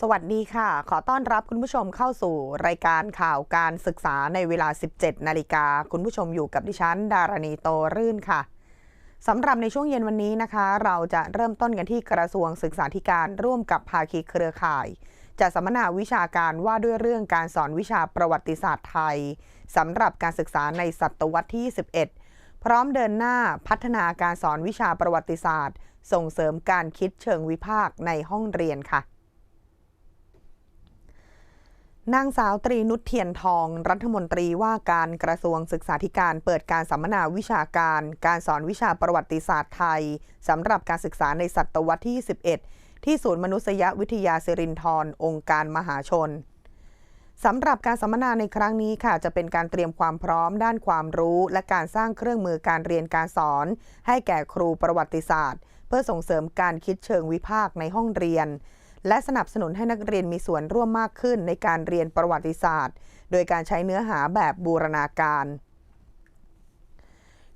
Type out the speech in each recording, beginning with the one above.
สวัสดีค่ะ ขอต้อนรับคุณผู้ชมเข้าสู่รายการข่าวการศึกษาในเวลา 17 นาฬิกา คุณผู้ชมอยู่กับดิฉัน ดารณีโตรื่นค่ะสำหรับในช่วงเย็นวันนี้นะคะ เราจะเริ่มต้นกันที่กระทรวงศึกษาธิการร่วมกับภาคีเครือข่ายจะสัมมนาวิชาการว่าด้วยเรื่องการสอนวิชาประวัติศาสตร์ไทยสำหรับการศึกษาในศตวรรษที่21พร้อมเดินหน้าพัฒนาการสอนวิชาประวัติศาสตร์ ส่งเสริมการคิดเชิงวิพากษ์ในห้องเรียนค่ะ นางสาวตรีนุชเทียนทอง รัฐมนตรีว่าการกระทรวงศึกษาธิการเปิดการสัมมนาวิชาการ การสอนวิชาประวัติศาสตร์ไทยสำหรับการศึกษาในศตวรรษที่21ที่ศูนย์มนุษยวิทยาสิรินทรองค์การมหาชนสำหรับการสัมมนาในครั้งนี้ค่ะ จะเป็นการเตรียมความพร้อมด้านความรู้ และการสร้างเครื่องมือการเรียนการสอน ให้แก่ครูประวัติศาสตร์ เพื่อส่งเสริมการคิดเชิงวิพากษ์ในห้องเรียน และสนับสนุนให้นักเรียนมีส่วนร่วมมากขึ้นในการเรียนประวัติศาสตร์ โดยการใช้เนื้อหาแบบบูรณาการ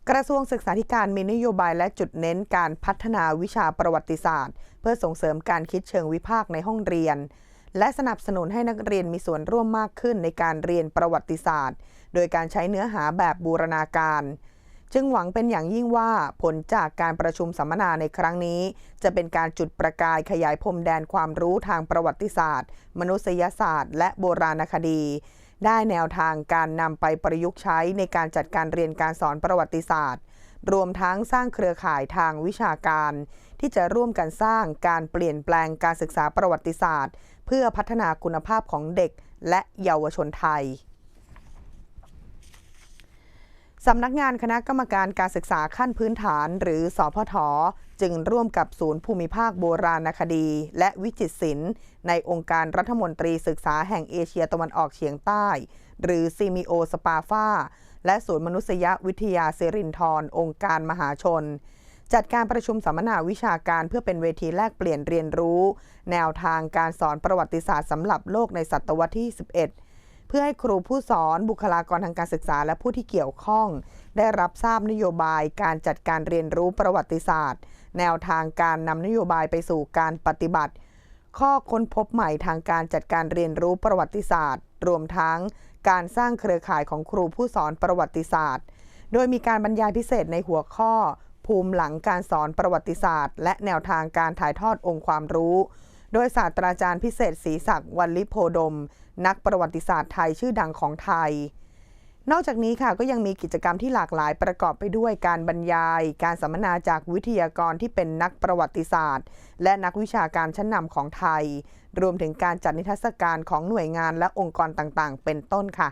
กระทรวงศึกษาธิการมีนโยบายและจุดเน้นการพัฒนาวิชาประวัติศาสตร์ เพื่อส่งเสริมการคิดเชิงวิพากษ์ในห้องเรียน และสนับสนุนให้นักเรียนมีส่วนร่วมมากขึ้นในการเรียนประวัติศาสตร์ โดยการใช้เนื้อหาแบบบูรณาการ จึงหวังเป็นอย่างยิ่งว่าผลจากการประชุมสัมมนาในครั้งนี้ จะเป็นการจุดประกายขยายพรมแดนความรู้ทางประวัติศาสตร์ มนุษยศาสตร์ และโบราณคดี ได้แนวทางการนำไปประยุกต์ใช้ในการจัดการเรียนการสอนประวัติศาสตร์ รวมทั้งสร้างเครือข่ายทางวิชาการ ที่จะร่วมกันสร้างการเปลี่ยนแปลงการศึกษาประวัติศาสตร์ เพื่อพัฒนาคุณภาพของเด็กและเยาวชนไทย สำนักงานคณะกรรมการการศึกษาขั้นพื้นฐานหรือสอพทจึงร่วมกับศูนย์ภูมิภาคโบราณคดี และวิจิตรศิลป์ในองค์การรัฐมนตรีศึกษาแห่งเอเชียตะวันออกเฉียงใต้ หรือซีมิโอสปาฟาและศูนย์มนุษยวิทยาเซรินทรองค์การมหาชน จัดการประชุมสัมมนาวิชาการเพื่อเป็นเวทีแลกเปลี่ยนเรียนรู้ แนวทางการสอนประวัติศาสตร์สำหรับโลกในศตวรรษที่ 11 เพื่อให้ครูผู้สอนบุคลากรทางการศึกษาและผู้ที่เกี่ยวข้อง ได้รับทราบนโยบายการจัดการเรียนรู้ประวัติศาสตร์ แนวทางการนำนโยบายไปสู่การปฏิบัติ ข้อค้นพบใหม่ทางการจัดการเรียนรู้ประวัติศาสตร์ รวมทั้งการสร้างเครือข่ายของครูผู้สอนประวัติศาสตร์ โดยมีการบรรยายพิเศษในหัวข้อ ภูมิหลังการสอนประวัติศาสตร์ และแนวทางการถ่ายทอดองค์ความรู้ โดยศาสตราจารย์พิเศษศรีศักดิ์วันลิโพดม นักประวัติศาสตร์ไทยชื่อดังของไทย นอกจากนี้ค่ะก็ยังมีกิจกรรมที่หลากหลายประกอบไปด้วยการบรรยาย การสัมมนาจากวิทยากรที่เป็นนักประวัติศาสตร์ และนักวิชาการชั้นนำของไทย รวมถึงการจัดนิทรรศการของหน่วยงานและองค์กรต่างๆ เป็นต้นค่ะ